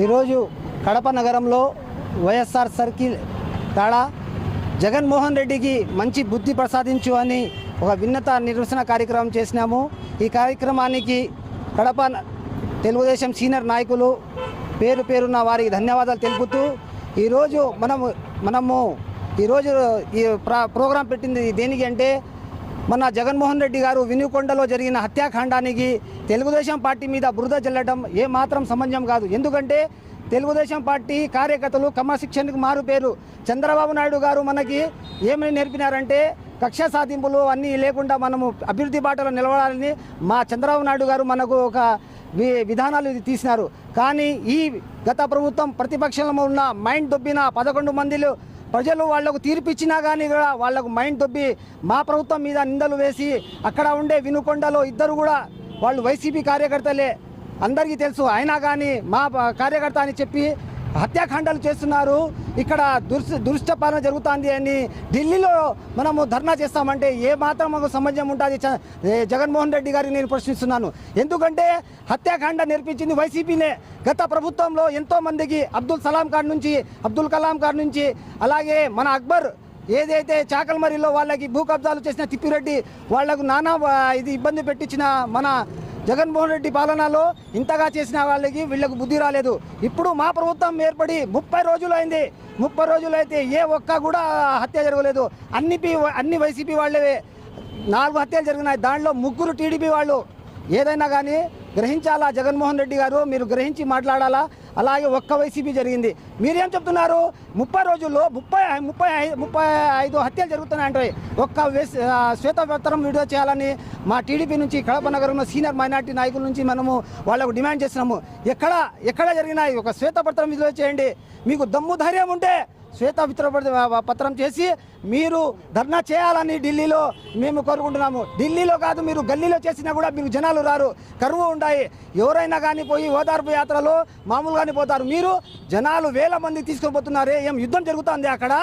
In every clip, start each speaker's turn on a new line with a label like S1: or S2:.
S1: ఈరోజు కడప నగరంలో వైఎస్ఆర్ సర్కిల్ తాడా జగన్మోహన్ రెడ్డికి మంచి బుద్ధి ప్రసాదించు అని ఒక విన్నత నిరసన కార్యక్రమం చేసినాము. ఈ కార్యక్రమానికి కడప తెలుగుదేశం సీనియర్ నాయకులు పేరు పేరున్న వారికి ధన్యవాదాలు తెలుపుతూ ఈరోజు మనము మనము ఈరోజు ఈ ప్రా ప్రోగ్రాం పెట్టింది దేనికి అంటే మన జగన్మోహన్ రెడ్డి గారు వినుకొండలో జరిగిన హత్యాకాండానికి తెలుగుదేశం పార్టీ మీద బురద జల్లడం ఏమాత్రం సమంజం కాదు. ఎందుకంటే తెలుగుదేశం పార్టీ కార్యకర్తలు క్రమశిక్షణకు మారు పేరు. చంద్రబాబు నాయుడు గారు మనకి ఏమని నేర్పినారంటే కక్ష సాధింపులు అన్నీ లేకుండా మనము అభివృద్ధి బాటలో నిలబడాలని మా చంద్రబాబు నాయుడు గారు మనకు ఒక వి- విధానాలు ఇది తీసినారు. కానీ ఈ గత ప్రభుత్వం ప్రతిపక్షంలో ఉన్న మైండ్ దొబ్బిన పదకొండు మందిలో ప్రజలు వాళ్ళకు తీర్పిచ్చినా కానీ కూడా వాళ్ళకు మైండ్ దొబ్బి మా ప్రభుత్వం మీద నిందలు వేసి అక్కడ ఉండే వినుకొండలో ఇద్దరు కూడా వాళ్ళు వైసీపీ కార్యకర్తలే. అందరికీ తెలుసు అయినా కానీ మా కార్యకర్త అని చెప్పి హత్యాకాండాలు చేస్తున్నారు. ఇక్కడ దుర్స్ దురుష్టపాలన జరుగుతుంది అని ఢిల్లీలో మనము ధర్నా చేస్తామంటే ఏ మాత్రం మాకు ఉంటుంది. జగన్మోహన్ రెడ్డి గారిని నేను ప్రశ్నిస్తున్నాను. ఎందుకంటే హత్యాకాండ నేర్పించింది వైసీపీనే. గత ప్రభుత్వంలో ఎంతో మందికి అబ్దుల్ సలాం గారి నుంచి అబ్దుల్ కలాం గారి నుంచి అలాగే మన అక్బర్ ఏదైతే చాకల్మరిలో వాళ్ళకి భూ కబ్జాలు చేసిన తిప్పిరెడ్డి వాళ్ళకు నానా ఇది ఇబ్బంది పెట్టించిన మన జగన్మోహన్ రెడ్డి పాలనలో ఇంతగా చేసిన వాళ్ళకి వీళ్ళకు బుద్ధి రాలేదు. ఇప్పుడు మా ప్రభుత్వం ఏర్పడి ముప్పై రోజులు అయింది. ముప్పై రోజులు అయితే ఏ ఒక్క కూడా హత్య జరగలేదు. అన్ని అన్ని వైసీపీ వాళ్ళవే. నాలుగు హత్యలు జరిగినాయి. దాంట్లో ముగ్గురు టీడీపీ వాళ్ళు. ఏదైనా కానీ గ్రహించాలా జగన్మోహన్ రెడ్డి గారు? మీరు గ్రహించి మాట్లాడాలా? అలాగే ఒక్క వైసీపీ జరిగింది. మీరేం చెప్తున్నారు? ముప్పై రోజుల్లో ముప్పై ముప్పై ముప్పై ఐదు హత్యలు జరుగుతున్నాయంటే ఒక్క శ్వేతపత్రం విడుదల చేయాలని మా టీడీపీ నుంచి కడప నగరంలో సీనియర్ మైనార్టీ నాయకుల నుంచి మనము వాళ్ళకు డిమాండ్ చేస్తున్నాము. ఎక్కడ ఎక్కడ జరిగినాయి? ఒక శ్వేతపత్రం విడుదల చేయండి. మీకు దమ్ము ధైర్యం ఉంటే శ్వేత పత్రం చేసి మీరు ధర్నా చేయాలని ఢిల్లీలో మేము కోరుకుంటున్నాము. ఢిల్లీలో కాదు మీరు గల్లీలో చేసినా కూడా మీకు జనాలు రారు. కరువు ఉండాయి ఎవరైనా కానీ పోయి ఓదార్పు యాత్రలో మామూలుగానే పోతారు. మీరు జనాలు వేల మంది తీసుకుపోతున్నారే ఏం యుద్ధం జరుగుతుంది అక్కడ?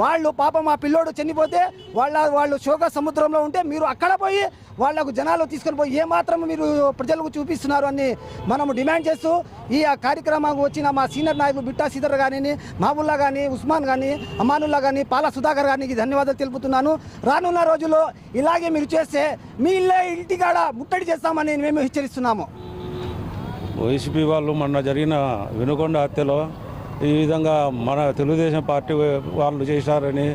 S1: వాళ్ళు పాపం ఆ పిల్లోడు చనిపోతే వాళ్ళ వాళ్ళు శోక సముద్రంలో ఉంటే మీరు అక్కడ పోయి వాళ్ళకు జనాలు తీసుకొని పోయి ఏమాత్రం మీరు ప్రజలకు చూపిస్తున్నారు అని మనము డిమాండ్ చేస్తూ ఈ కార్యక్రమం కార్యక్రమానికి వచ్చిన మా సీనియర్ నాయకులు బిట్టా సీదర్ కానీ మాబుల్లా కానీ ఉస్మాన్ కానీ అమానుల్లా కానీ పాల సుధాకర్ గారికి ధన్యవాదాలు తెలుపుతున్నాను. రానున్న రోజుల్లో ఇలాగే మీరు చేస్తే మీ ఇల్లే ఇంటికాడ ముట్టడి చేస్తామని మేము హెచ్చరిస్తున్నాము.
S2: వైసీపీ వాళ్ళు మొన్న జరిగిన వినుకొండ హత్యలో ఈ విధంగా మన తెలుగుదేశం పార్టీ వాళ్ళు చేశారని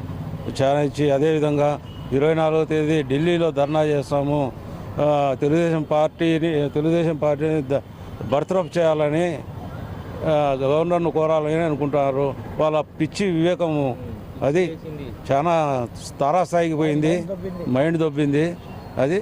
S2: చాలా ఇచ్చి అదేవిధంగా ఇరవై నాలుగో తేదీ ఢిల్లీలో ధర్నా చేస్తాము. తెలుగుదేశం పార్టీని తెలుగుదేశం పార్టీని బర్త్రప్ చేయాలని గవర్నర్ను కోరాలని అనుకుంటున్నారు వాళ్ళ పిచ్చి వివేకము అది చాలా తారాస్థాయికి పోయింది. మైండ్ దొబ్బింది. అది